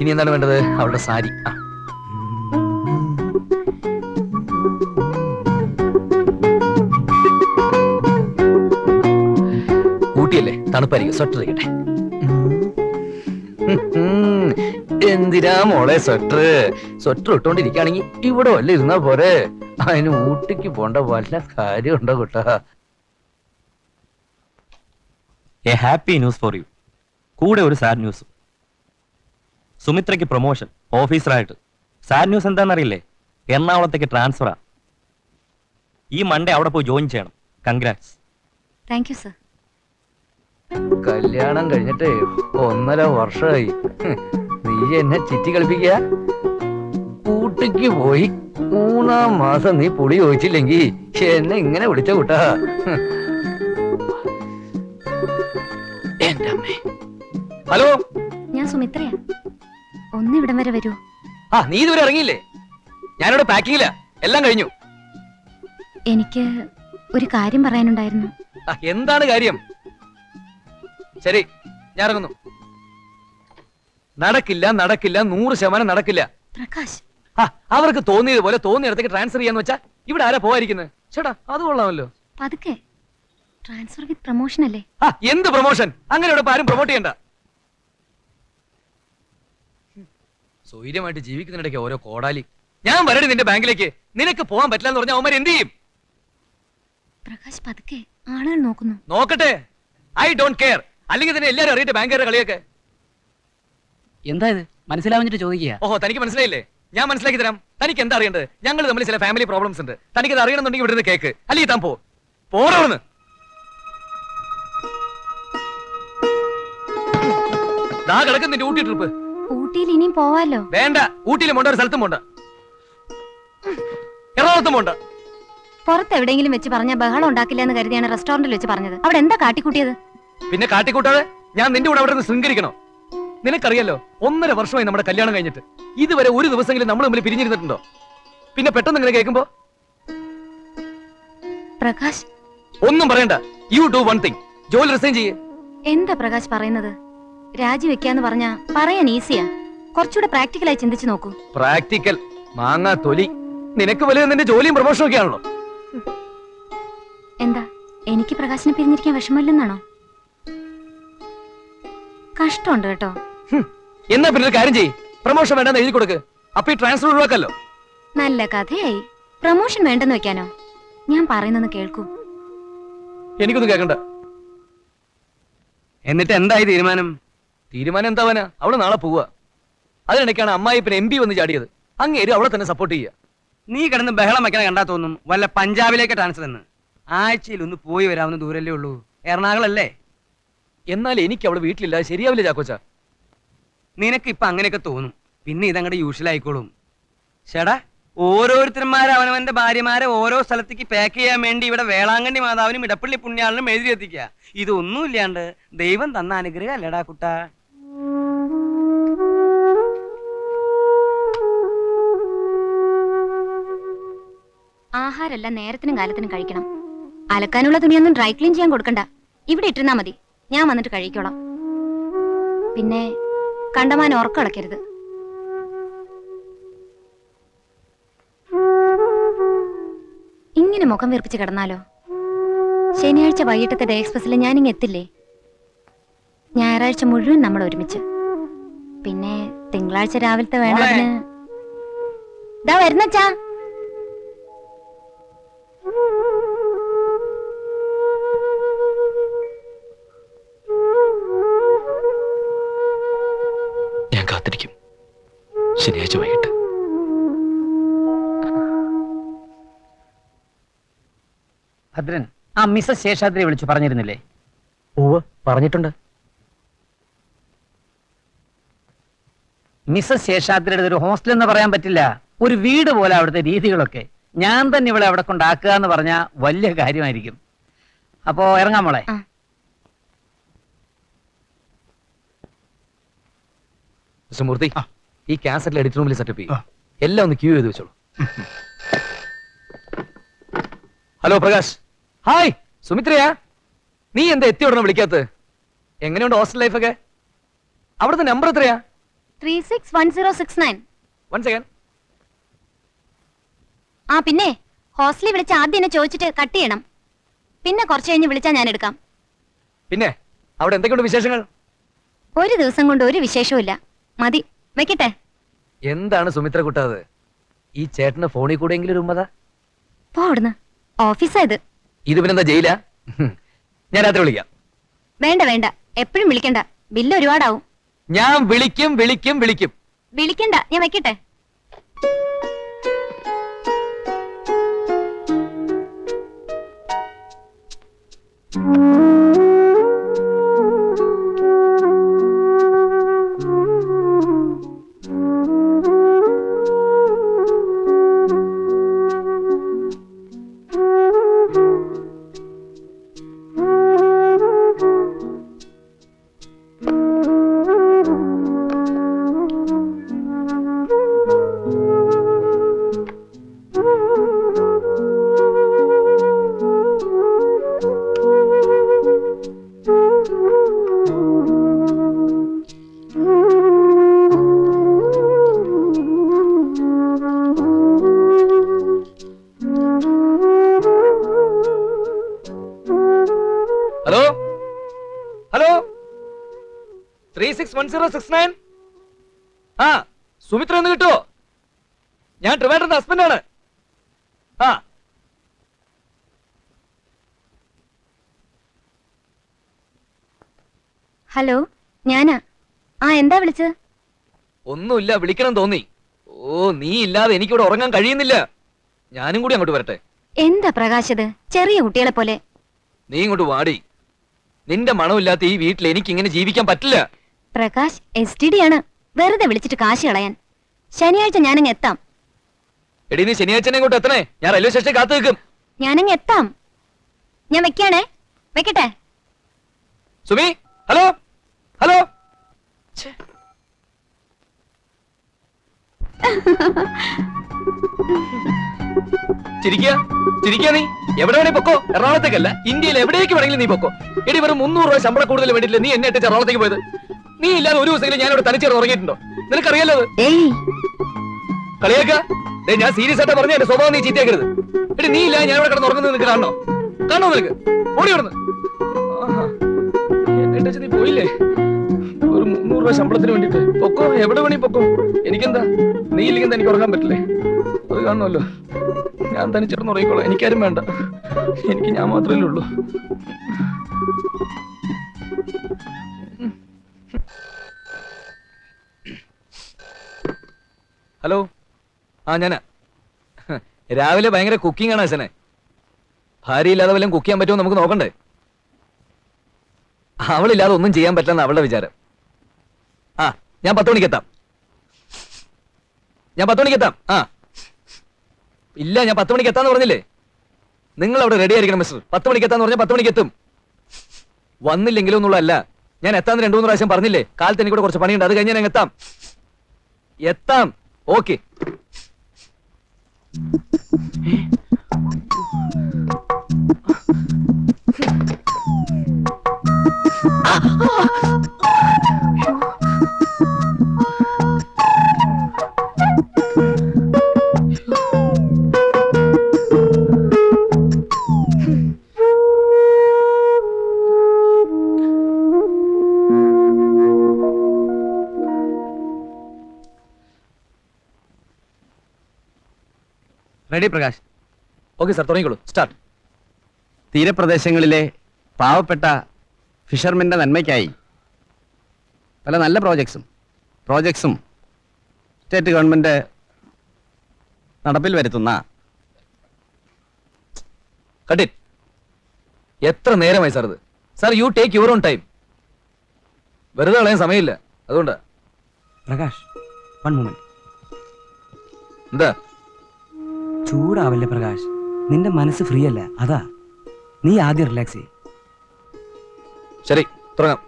ഇനി എന്താണ് വേണ്ടത്? അവളുടെ സാരി. ആ. ഊട്ടിയല്ലേ? തണുപ്പായിരിക്കും. സ്വെറ്റർ ഇരിക്കട്ടെ. എന്തിനാ മോളെ സ്വെറ്റർ? സ്വെറ്റർ ഇട്ടോണ്ടിരിക്കുകയാണെങ്കിൽ ഇവിടെ വല്ല ഇരുന്നാ പോരെ? അതിന് ഊട്ടിക്ക് പോണ്ട വല്ല കാര്യമുണ്ടോ കുട്ടാ? A happy news for you കൂടെ ഒരു സാഡ് ന്യൂസ്. സുമിത്രയ്ക്ക് പ്രൊമോഷൻ ഓഫീസറായിട്ട്. സാഡ് ന്യൂസ് എന്താണെന്നറിയില്ലേ? എറണാകുളത്തേക്ക് ട്രാൻസ്ഫറാ. ഈ മൺഡേ അവിടെ പോയി ജോയിൻ ചെയ്യണം. കൺഗ്രാറ്റ്സ് താങ്ക് യു സർ കല്യാണം കഴിഞ്ഞിട്ട് ഒന്നര വർഷമായി. നീ എന്നെ ചിറ്റി കളിപ്പിക്കുക? ഊട്ടിക്ക് പോയി മൂന്നാം മാസം നീ പുളി ചോദിച്ചില്ലെങ്കി എന്നെ ഇങ്ങനെ വിളിച്ച കൂട്ടാ. എന്റെ അമ്മേ. ഹലോ? ഞാൻ സുമിത്രയാ. ഒന്ന് ഇവിടം വരെ വരൂ. ആ നീ ഇതുവരെ ഇറങ്ങിയില്ലേ? ഞാനിവിടെ പാക്കിങ്ങില്ല എല്ലാം കഴിഞ്ഞു. എനിക്ക് ഒരു കാര്യം പറയാനുണ്ടായിരുന്നു. ആ, എന്താണ് കാര്യം? ശരി ഞാൻ ഇറങ്ങുന്നു. നടക്കില്ല നടക്കില്ല നൂറ് ശതമാനം നടക്കില്ല. പ്രകാശ്. ആ, അവർക്ക് തോന്നിയത് പോലെ തോന്നിയിടത്തേക്ക് ട്രാൻസ്ഫർ ചെയ്യാന്ന് വെച്ചാ ഇവിടെ ആരാ പോവാരിക്കുന്നത് ചേട്ടാ അത് കൊള്ളാമല്ലോ. പതുക്കെ. ട്രാൻസ്ഫർ വിത്ത് പ്രൊമോഷൻ അല്ലേ? ആ എന്ത് പ്രൊമോഷൻ അങ്ങനെ ഇവിടെ ഇപ്പൊ ആരും പ്രൊമോട്ട് ചെയ്യണ്ട. സ്വൈര്യമായിട്ട് ജീവിക്കുന്നിടയ്ക്ക് ഓരോ കോടാലി. ഞാൻ വരടി നിന്റെ ബാങ്കിലേക്ക്. നിനക്ക് പോകാൻ പറ്റില്ല എന്ന് പറഞ്ഞാൽ അവന്മാർ എന്ത് ചെയ്യും? പ്രകാശ് പതുക്കെ ആളുകൾ നോക്കുന്നു. നോക്കട്ടെ. ഐ ഡോണ്ട് കെയർ അല്ലെങ്കിൽ തന്നെ എല്ലാരും അറിയട്ടെ ബാങ്കുകാരുടെ കളിയൊക്കെ. എന്താ ഇത്? മനസ്സിലാവുന്നിട്ട് ചോദിക്കുക. ഓഹോ തനിക്ക് മനസ്സിലായില്ലേ? ഞാൻ മനസ്സിലാക്കി തരാം. തനിക്ക് എന്താ അറിയേണ്ടത്? ഞങ്ങൾ തമ്മിൽ ചില ഫാമിലി പ്രോബ്ലംസ് ഉണ്ട്. തനിക്ക് അത് അറിയണമെന്നുണ്ടെങ്കിൽ ഇവിടെ നിന്ന് കേക്ക്. അല്ലെങ്കിൽ താൻ പോ. ദാ കിടക്കുന്ന ഊട്ടി ട്രിപ്പ് ഊട്ടിയിൽ ഇനിയും പോവാലോ? വേണ്ട. ഊട്ടിയിലും ഒരു സ്ഥലത്തും എറണാകുളത്തും പോണ്ട പുറത്ത് എവിടെയെങ്കിലും വെച്ച് പറഞ്ഞ ബഹളം ഉണ്ടാക്കില്ല എന്ന് കരുതിയാണ് റെസ്റ്റോറന്റിൽ വെച്ച് പറഞ്ഞത്. അവിടെ എന്താ കാട്ടിക്കൂട്ടിയത്? പിന്നെ കാട്ടിക്കൂട്ടാതെ ഞാൻ നിന്റെ കൂടെ അവിടെ നിന്ന് ശൃംഗരിക്കണോ? നിനക്കറിയാലോ ഒന്നര വർഷമായി നമ്മുടെ കല്യാണം കഴിഞ്ഞിട്ട്. ഇതുവരെ ഒരു ദിവസമെങ്കിലും നമ്മൾ തമ്മിൽ പിരിഞ്ഞിരുന്നിട്ടുണ്ടോ? പിന്നെ പെട്ടെന്ന് ഇങ്ങനെ കേൾക്കുമ്പോ? പ്രകാശ്? ഒന്നും പറയണ്ട. യു ഡു വൺ തിങ് ജോലി റിസൈൻ ചെയ്യേ. എന്താ പ്രകാശ് പറയുന്നത്? രാജിവെക്കാന്ന് പറഞ്ഞാ പറയാൻ ഈസിയാ. കുറച്ചുകൂടെ പ്രാക്ടിക്കലായി ചിന്തിച്ചു നോക്കൂ. പ്രാക്ടിക്കൽ. മാങ്ങാ തൊലി. നിനക്ക് വലിയ നിന്റെ ജോലിയും പ്രൊമോഷനും ഒക്കെ ആണല്ലോ. എന്താ? എനിക്ക് പ്രകാശിനെ പിരിഞ്ഞിരിക്കാൻ വിഷമമില്ലെന്നാണോ? കഷ്ടമുണ്ട് കേട്ടോ. എന്നാ പിന്നെ ഒരു കാര്യം ചെയ്യ്. പ്രൊമോഷൻ വേണ്ടെന്ന് എഴുതി കൊടുക്ക്. അപ്പൊ ഈ ട്രാൻസ്ഫർ ഒഴിവാക്കല്ലോ. നല്ല കഥയായി. പ്രമോഷൻ വേണ്ടെന്ന് വെക്കാനോ? ഞാൻ പറയുന്നൊന്ന് കേൾക്കൂ. എനിക്കൊന്നും കേൾക്കണ്ട. എന്നിട്ട് എന്തായി തീരുമാനം? തീരുമാനം എന്താവാനാ അവൾ നാളെ പോവുക. അതിനിടയ്ക്കാണ് അമ്മായി പിന്നെ എം പി വന്ന് ചാടിയത്. അങ്ങേര് അവളെ തന്നെ സപ്പോർട്ട് ചെയ്യുക. നീ കിടന്ന് ബഹളം വെക്കണ കണ്ടാ തോന്നും വല്ല പഞ്ചാബിലേക്ക് ട്രാൻസ്ഫർ എന്ന്. ആഴ്ചയിൽ ഒന്ന് പോയി വരാവുന്ന ദൂരല്ലേ ഉള്ളൂ. എറണാകുളല്ലേ? എന്നാൽ എനിക്ക് അവൾ വീട്ടിലില്ല. ശരിയാവില്ല ചാക്കോച്ച? നിനക്ക് ഇപ്പൊ അങ്ങനെയൊക്കെ തോന്നും. പിന്നെ ഇതങ്ങടെ യൂഷ്വൽ ആയിക്കോളും. ചേടാ ഓരോരുത്തന്മാരെ അവനവന്റെ ഭാര്യമാരെ ഓരോ സ്ഥലത്തേക്ക് പാക്ക് ചെയ്യാൻ വേണ്ടി ഇവിടെ വേളാങ്കണ്ണി മാതാവിനും ഇടപ്പള്ളി പുണ്യാളിനും എഴുതി എത്തിക്കുക. ഇതൊന്നും ഇല്ലാണ്ട് ദൈവം തന്ന അനുഗ്രഹം അല്ലടാ കുട്ടാ. ആഹാരമെല്ലാം നേരത്തിനും കാലത്തിനും കഴിക്കണം. അലക്കാനുള്ള തുണിയൊന്നും ഡ്രൈ ക്ലീൻ ചെയ്യാൻ കൊടുക്കണ്ട. ഇവിടെ ഇട്ടിരുന്നാ മതി. ഞാൻ വന്നിട്ട് കഴിക്കോളാം. പിന്നെ കണ്ടമാൻ ഉറക്കളക്കരുത് ഇങ്ങനെ മുഖം വീർപ്പിച്ച് കിടന്നാലോ? ശനിയാഴ്ച വൈകിട്ടത്തെ ഡേ എക്സ്പ്രസിൽ ഞാനിങ്ങ് എത്തില്ലേ? ഞായറാഴ്ച മുഴുവൻ നമ്മൾ ഒരുമിച്ച്. പിന്നെ തിങ്കളാഴ്ച രാവിലത്തെ വേണം ഇതാ വരുന്നച്ചാ ഞാൻ കാത്തിരിക്കും. ശനിയാഴ്ച വൈകിട്ട്. ഭദ്രൻ ആ മിസ്സസ് ശേഷാദ്രി വിളിച്ചു പറഞ്ഞിരുന്നില്ലേ? ഓവ് പറഞ്ഞിട്ടുണ്ട്. മിസ്സസ് ശേഷാദ്രിയുടെ ഒരു ഹോസ്റ്റൽ എന്ന് പറയാൻ പറ്റില്ല. ഒരു വീട് പോലെ അവിടുത്തെ രീതികളൊക്കെ. ഞാൻ തന്നെ ഇവിടെ അവിടെ കൊണ്ടാക്കുക എന്ന് പറഞ്ഞാൽ വലിയ കാര്യമായിരിക്കും. അപ്പോ ഇറങ്ങാം മോളെ. ആ. മിസ്റ്റർ മൂർത്തി ഈ കാസറ്റിൽ എഡിറ്റ് റൂമിൽ സെറ്റപ്പ് ചെയ്യും എല്ലാം ഒന്ന് ക്യൂ ചെയ്ത് വെച്ചോളൂ. ഹലോ പ്രകാശ്. ഹായ്. സുമിത്രയാ? നീ എന്താ എത്തി ഉടനെ വിളിക്കാത്തത്? എങ്ങനെയുണ്ട് ഹോസ്റ്റൽ ലൈഫൊക്കെ അവിടുത്തെ നമ്പർ എത്രയാ? Three six one zero six nine. One second ആ പിന്നെ ഹോസ്റ്റലിൽ വിളിച്ച് ആദ്യം എന്നെ ചോദിച്ചിട്ട് കട്ട് ചെയ്യണം. പിന്നെ കുറച്ച് കഴിഞ്ഞ് വിളിച്ചാൽ ഞാൻ എടുക്കാം. പിന്നെ അവിടെ എന്തൊക്കെയുണ്ട് വിശേഷങ്ങൾ? ഒരു ദിവസം കൊണ്ട് ഒരു വിശേഷവും മതി വെക്കട്ടെ. എന്താണ് സുമിത്ര കുട്ടാത് ഈ ചേട്ടന് ഫോണിൽ കൂടെ ഒരു ഉമ്മത? പോ അവിടുന്ന്. ഓഫീസാ ഇത്. ഇത് പിന്നെന്താ ജയില? ഞാൻ രാത്രി വിളിക്കാം. വേണ്ട വേണ്ട. എപ്പോഴും വിളിക്കണ്ട. ബില്ല് ഒരുപാടാവും. ഞാൻ വിളിക്കും വിളിക്കും വിളിക്കും. വിളിക്കണ്ട ഞാൻ വെക്കട്ടെ? സീറോ സിക്സ് നയൻ ആ സുമിത്ര എന്ന് കിട്ടുമോ ഞാൻ ട്രിവാൻഡ്രന്റെ ഹസ്ബൻഡാണ് ആ. ഹലോ ഞാനാ? ആ എന്താ വിളിച്ചത്? ഒന്നുമില്ല വിളിക്കണം തോന്നി. ഓ നീ ഇല്ലാതെ എനിക്കിവിടെ ഉറങ്ങാൻ കഴിയുന്നില്ല. ഞാനും കൂടി അങ്ങോട്ട് വരട്ടെ. എന്താ പ്രകാശത്? ചെറിയ കുട്ടികളെ പോലെ. നീ ഇങ്ങോട്ട് വാടി. നിന്റെ മണമില്ലാത്ത ഈ വീട്ടിൽ എനിക്ക് ഇങ്ങനെ ജീവിക്കാൻ പറ്റില്ല. പ്രകാശ് എസ് ടി ഡി ആണ്. വെറുതെ വിളിച്ചിട്ട് കാശ് കളയാൻ. ശനിയാഴ്ച ഞാനങ്ങ് എത്താം. എടി നീ ശനിയാഴ്ച ഇങ്ങോട്ട് എത്തണേ? ഞാൻ റെയിൽവേ സ്റ്റേഷനിൽ കാത്തു നിൽക്കും. ഞാനങ്ങ് എത്താം. ഞാൻ വെക്കാണേ. വെക്കട്ടെ. സുമി ഹലോ? ഹലോ? ചിരിക്കുക ചിരിക്കുക നീ? എവിടെ വേണേ പൊക്കോ? എറണാകുളത്തേക്കല്ല. ഇന്ത്യയിൽ എവിടേക്ക് വേണമെങ്കിലും നീ പൊക്കോ. എടി വെറും മുന്നൂറ് രൂപ ശമ്പളം കൂടുതൽ വേണ്ടിയില്ല നീ എന്നെ ഇട്ട് എറണാകുളത്തേക്ക് പോയത്? നീ ഇല്ലാതെ ഒരു ദിവസമെങ്കിലും ഞാൻ ഇവിടെ തനിച്ചേർന്ന് ഉറങ്ങിയിട്ടുണ്ടോ? നിനക്കറിയാലോ അത്? ഏയ്. കളിയാക്ക ഞാൻ സീരിയസ് ആയിട്ട് പറഞ്ഞ എന്റെ സ്വഭാവം നീ ചീത്തയാക്കരുത്. എടി നീ ഇല്ല ഞാൻ ഇവിടെ കിടന്ന് ഉറങ്ങുന്നത് നിനക്ക് കാണണോ? കാണോ നിനക്ക്? ഓടി കിടന്ന് എന്നിട്ട് നീ പോയില്ലേ? ഒരു മുന്നൂറ് രൂപ ശമ്പളത്തിന് വേണ്ടിട്ട്. പൊക്കോ? എവിടെ വേണി പൊക്കോ. എനിക്കെന്താ? നീ ഇല്ലെങ്കിൽ എനിക്ക് ഉറങ്ങാൻ പറ്റില്ലേ? അത് കാണുമല്ലോ ഞാൻ തനിച്ചിടന്ന് ഉറങ്ങിക്കോളാം. എനിക്കാരും വേണ്ട. എനിക്ക് ഞാൻ മാത്രമേ ഉള്ളൂ. ഹലോ? ആ ഞാനാ. രാവിലെ ഭയങ്കര കുക്കിംഗ് ആണ് അച്ഛനെ. ഭാര്യ ഇല്ലാതെ വല്ലതും കുക്ക് ചെയ്യാൻ പറ്റുമോ നമുക്ക് നോക്കണ്ടേ? അവളില്ലാതെ ഒന്നും ചെയ്യാൻ പറ്റില്ലെന്ന് അവളുടെ വിചാരം. ആ ഞാൻ പത്ത് മണിക്ക് എത്താം. ഞാൻ പത്ത് മണിക്ക് എത്താം. ആ. ഇല്ല ഞാൻ പത്ത് മണിക്ക് എത്താന്ന് പറഞ്ഞില്ലേ? നിങ്ങൾ അവിടെ റെഡി ആയിരിക്കണം മിസ്റ്റർ പത്ത് മണിക്ക് എത്താന്ന് പറഞ്ഞാൽ പത്ത് മണിക്ക് എത്തും. വന്നില്ലെങ്കിലും ഒന്നുള്ളതല്ല. ഞാൻ എത്താന്ന് രണ്ടു മൂന്ന് പ്രാവശ്യം പറഞ്ഞില്ലേ? കാലത്ത് എനിക്കൂടെ കുറച്ച് പണിയുണ്ട്. അത് കഴിഞ്ഞ് ഞാൻ എത്താം. എത്താം. Okay ready Prakash okay sir തുടങ്ങിക്കോളൂ. Start തീരപ്രദേശങ്ങളിലെ പാവപ്പെട്ട ഫിഷർമെന്റെ നന്മയ്ക്കായി പല നല്ല പ്രോജക്ട്സും പ്രോജക്ട്സും സ്റ്റേറ്റ് ഗവൺമെന്റ് നടപ്പിൽ വരുത്തുന്ന കട്ടിറ്റ് എത്ര നേരമായി സാർ ഇത്? Sir you take your own time വെറുതെ കളയാൻ സമയമില്ല. അതുകൊണ്ടാ. പ്രകാശ് വൺ മൂമെന്റ് എന്താ? ചൂടാവല്ലേ പ്രകാശ്? നിന്റെ മനസ്സ് ഫ്രീ അല്ല? അതാ. നീ ആദ്യം റിലാക്സ് ചെയ് ശരി തുടങ്ങാം.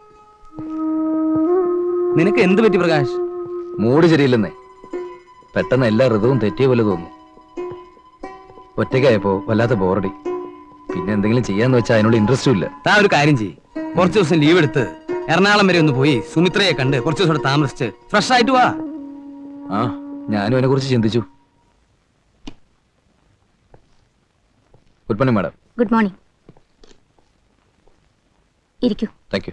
നിനക്ക് എന്ത് പറ്റി പ്രകാശ്? മൂഡ് ശരിയില്ലെന്നേ. പെട്ടെന്ന് എല്ലാ ഋതുവും തെറ്റിയ പോലെ തോന്നുന്നു. ഒറ്റയ്ക്കായപ്പോ വല്ലാത്ത ബോറടി. പിന്നെ എന്തെങ്കിലും ചെയ്യാന്ന് വെച്ചാൽ അതിനോട് ഇൻട്രസ്റ്റും ഇല്ല. താ ഒരു കാര്യം ചെയ്യ്. കുറച്ച് ദിവസം ലീവ് എടുത്ത് എറണാകുളം വരെ ഒന്ന് പോയി സുമിത്രയെ കണ്ട് കുറച്ച് ദിവസം താമസിച്ച് ഫ്രഷ് ആയിട്ട് വാ. ആ ഞാനും അതിനെ കുറിച്ച് ചിന്തിച്ചു. Good morning madam good morning ഇരിക്കൂ. താങ്ക് യു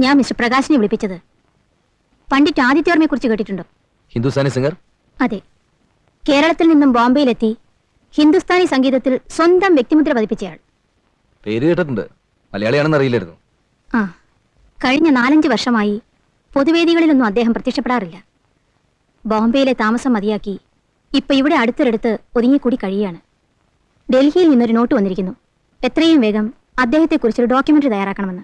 ഞാൻ മിസ്റ്റർ പ്രകാശിനെ വിളിപ്പിച്ചത്. പണ്ഡിറ്റ് ആദിത്യവർമ്മയെ കുറിച്ച് കേട്ടിട്ടുണ്ടോ? ഹിന്ദുസ്ഥാനി സിംഗർ? അതെ. കേരളത്തിൽ നിന്നും ബോംബെയിലെത്തി ഹിന്ദുസ്ഥാനി സംഗീതത്തിൽ സ്വന്തം വ്യക്തിമുദ്ര പതിപ്പിച്ചയാൾ. പേര് കേട്ടിട്ടുണ്ട്. മലയാളിയാണെന്ന് അറിയില്ലായിരുന്നു. ആ. കഴിഞ്ഞ നാലഞ്ച് വർഷമായി പൊതുവേദികളിലൊന്നും അദ്ദേഹം പ്രത്യക്ഷപ്പെടാറില്ല. ബോംബെയിലെ താമസം മതിയാക്കി ഇപ്പൊ ഇവിടെ അടുത്തൊരിടത്ത് ഒതുങ്ങിക്കൂടി കഴിയുകയാണ്. ഡൽഹിയിൽ നിന്നൊരു നോട്ട് വന്നിരിക്കുന്നു. എത്രയും വേഗം അദ്ദേഹത്തെക്കുറിച്ചൊരു ഡോക്യുമെന്ററി തയ്യാറാക്കണമെന്ന്.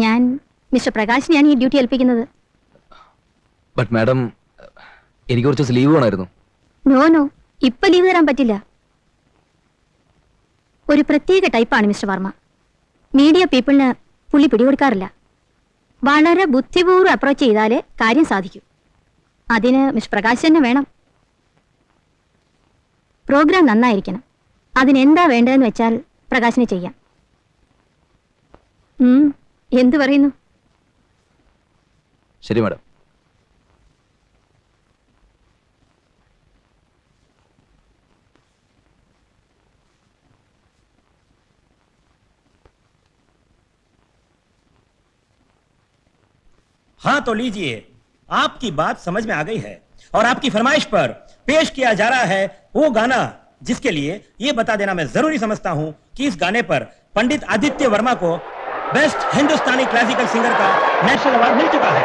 ഞാൻ മിസ്റ്റർ പ്രകാശിനെയാണ് ഈ ഡ്യൂട്ടി ഏൽപ്പിക്കുന്നത്. ബട്ട് മാഡം എനിക്ക് കുറച്ച് ലീവ് വേണമായിരുന്നു. നോ നോ ഇപ്പൊ ലീവ് തരാൻ പറ്റില്ല. ഒരു പ്രത്യേക ടൈപ്പാണ് മിസ്റ്റർ വർമ്മ. മീഡിയ പീപ്പിളിന് പുള്ളി പിടികൊടുക്കാറില്ല. വളരെ ബുദ്ധിപൂർവം അപ്രോച്ച് ചെയ്താലേ കാര്യം സാധിക്കൂ. അതിന് മിസ്റ്റർ പ്രകാശ് തന്നെ വേണം. പ്രോഗ്രാം നന്നായിരിക്കണം അതിനെന്താ വേണ്ടതെന്ന് വെച്ചാൽ പ്രകാശിനെ ചെയ്യാം ഉം, എന്തു പറയുന്നു ശരി മാഡം हाँ तो लीजिए आपकी बात समझ में आ गई है और आपकी फरमाइश पर पेश किया जा रहा है वो गाना, जिसके लिए ये बता देना मैं ज़रूरी समझता हूँ कि इस गाने पर पंडित आदित्य वर्मा को बेस्ट हिंदुस्तानी क्लासिकल सिंगर का नेशनल अवार्ड मिल चुका है।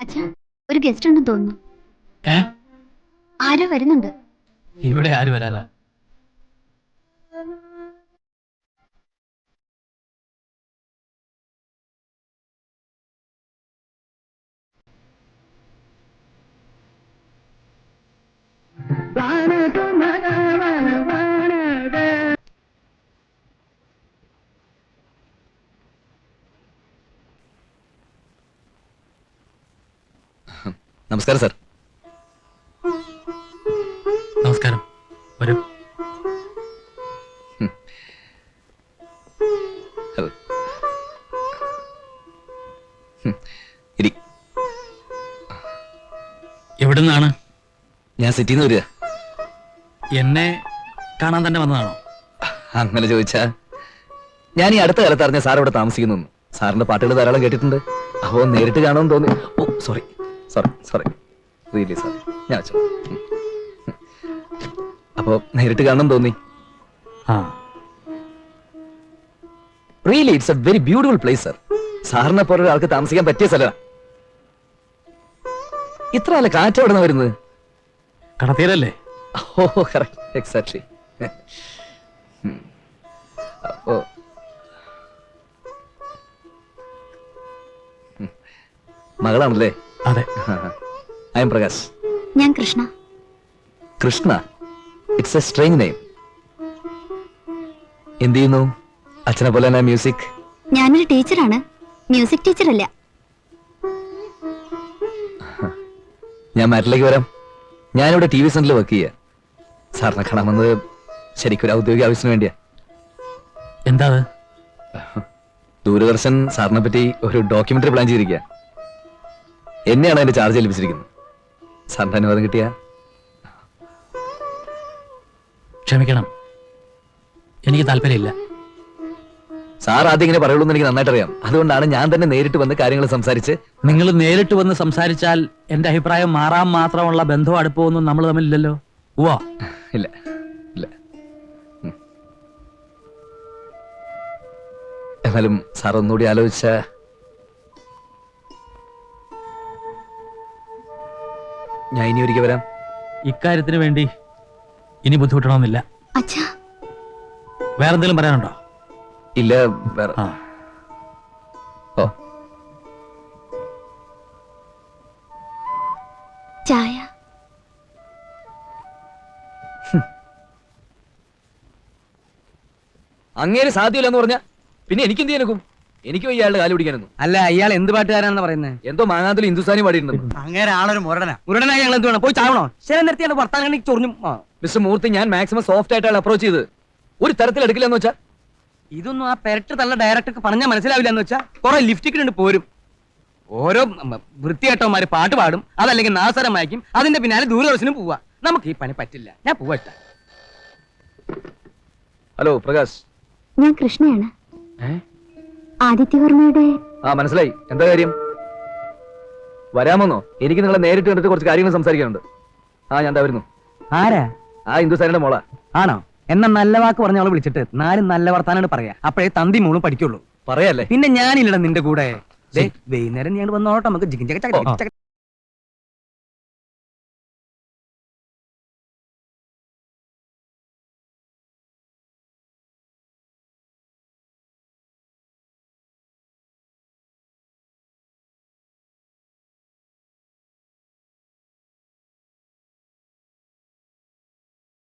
അച്ഛാ ഒരു ഗസ്റ്റ് ഉണ്ടെന്ന് തോന്നുന്നു. ആരോ വരുന്നുണ്ട്. ഇവിടെ ആര് വരാനാ? നമസ്കാരം സാർ. നമസ്കാരം. വരൂ. ഇരി. ഞാൻ സിറ്റിന്ന് വരിക. എന്നെ കാണാൻ തന്നെ വന്നതാണോ? അങ്ങനെ ചോദിച്ചാ. ഞാൻ ഈ അടുത്ത കാലത്ത് അറിഞ്ഞ സാർ ഇവിടെ താമസിക്കുന്നു. സാറിന്റെ പാട്ടുകൾ ധാരാളം കേട്ടിട്ടുണ്ട്. അപ്പോ നേരിട്ട് കാണുമെന്ന് തോന്നി. ഓ sorry. Sorry sorry really sorry ഞാൻ വെച്ചോ. അപ്പോ നേരിട്ട് കാണണം തോന്നി. ആ. Really it's a very beautiful place sir സാറിനെ പോലെ ഒരാൾക്ക് താമസിക്കാൻ പറ്റിയ സ്ഥലമാണ് ഇത്ര നല്ല കാറ്റ് എവിടെ നിന്ന് വരുന്നത്? കടത്തീരല്ലേ? ഓ കറക്റ്റ് എക്സാക്ട്ലി അപ്പോ മകളാണല്ലേ? അതെ. I'm Prakash. ഞാൻ Krishna. Krishna? It's a strange name എന്ത് ചെയ്യുന്നു? അച്ഛനെ പോലെ തന്നെ മ്യൂസിക് ഞാനൊരു ടീച്ചറാണ്. മ്യൂസിക് ടീച്ചറല്ല ഞാൻ മാറ്റിലേക്ക് വരാം. ഞാനിവിടെ ടി വി സെന്ററിൽ വർക്ക് ചെയ്യുക സാറിനെ കാണാൻ വന്നത് ശരിക്കും ഒരു ഔദ്യോഗിക ആവശ്യത്തിന് വേണ്ടിയാ. എന്താ ദൂരദർശൻ സാറിനെ പറ്റി ഒരു ഡോക്യുമെന്ററി പ്ലാൻ ചെയ്തിരിക്കുക എന്നെയാണ് അതിന്റെ ചാർജ് ഏൽപ്പിച്ചിരിക്കുന്നത്. സാറിന്റെ അനുവാദം കിട്ടിയ? ക്ഷമിക്കണം. എനിക്ക് താല്പര്യമില്ല. സാർ ആദ്യം ഇങ്ങനെ പറയുള്ളൂ എന്ന് എനിക്ക് നന്നായിട്ട് അറിയാം അതുകൊണ്ടാണ് ഞാൻ തന്നെ നേരിട്ട് വന്ന് കാര്യങ്ങൾ സംസാരിച്ച് നിങ്ങൾ നേരിട്ട് വന്ന് സംസാരിച്ചാൽ എന്റെ അഭിപ്രായം മാറാൻ മാത്രമുള്ള ബന്ധവും അടുപ്പമൊന്നും നമ്മൾ തമ്മിലില്ലല്ലോ. ഉവ്വ. ഇല്ല ഇല്ല. ഉം. എന്നാലും സാർ ഒന്നുകൂടി ആലോചിച്ച ഞാൻ ഇനി ഒരിക്കൽ വരാം. ഇക്കാര്യത്തിന് വേണ്ടി ഇനി ബുദ്ധിമുട്ടണമെന്നില്ല. അച്ഛാ. വേറെന്തെങ്കിലും പറയാനുണ്ടോ? ഇല്ല വേറെ. ആ. ഓ. ചായ. അങ്ങേര് സാധ്യമില്ലെന്ന് പറഞ്ഞ പിന്നെ എനിക്കെന്ത് ചെയ്യാനൊക്കും എനിക്ക് ഇയാളുടെ കാൽ പിടിക്കാനൊന്നും അല്ല അയാൾ എന്ത് പാട്ടുകാരാണെന്ന് പറയുന്നത് എന്തോ മാങ്ങാത്തിൽ ഹിന്ദുസ്ഥാനി പാടിയിട്ടുണ്ട്. അങ്ങനെ ആളൊരു മുരടന. മുരടനായി ഞങ്ങൾ എന്ത് വേണം? പോയി ചാവണോ? ശരി നിർത്തിയാണ് വർത്താനം കണ്ടി ചൊറിഞ്ഞു മിസ്റ്റർ മൂർത്തി ഞാൻ മാക്സിമം സോഫ്റ്റ് ആയിട്ടാണ് അപ്രോച്ച് ചെയ്ത്. ഒരു തരത്തിൽ എടുക്കില്ലെന്ന് വെച്ചാ? ഇതൊന്നും ആ പെരട്ട് തള്ള ഡയറക്ടർക്ക് പറഞ്ഞാൽ മനസ്സിലാവില്ല എന്ന് വെച്ചാൽ കുറെ ലിഫ്റ്റിക്കിനുണ്ട് പോരും. ഓരോ വൃത്തിയേട്ടവന്മാര് പാട്ട് പാടും അതല്ലെങ്കിൽ നാസരം വായിക്കും അതിന്റെ പിന്നാലെ ദൂരദർശനം പോവാ. നമുക്ക് ഈ പണി പറ്റില്ല. ഞാൻ പോവട്ടെ ഹലോ പ്രകാശ്. ഞാൻ കൃഷ്ണയാണ്. ഏ? ആദിത്യവർമ്മയുടെ ആ മനസ്സിലായി. എന്താ കാര്യം? വരാമെന്നോ? എനിക്ക് നിങ്ങളെ നേരിട്ട് കണ്ടിട്ട് കുറച്ച് കാര്യങ്ങൾ സംസാരിക്കാനുണ്ട്. ആ ഞാൻ ദാ വരുന്നു. ആരാ? ആ ഹിന്ദുസ്ഥാനിയുടെ മോള. ആണോ? എന്നാ നല്ല വാക്ക് പറഞ്ഞ അവളെ വിളിച്ചിട്ട് നാലും നല്ല വർത്താനാണ് പറയാ. അപ്പോഴേ തന്തി മോളും പഠിക്കുള്ളൂ. പറയല്ലേ? പിന്നെ ഞാനില്ലടാ നിന്റെ കൂടെ. ദേ, വൈകുന്നേരം ഞാൻ വന്നോട്ടെ നമുക്ക് ജിഗിൻ ചക ചക ചക ചക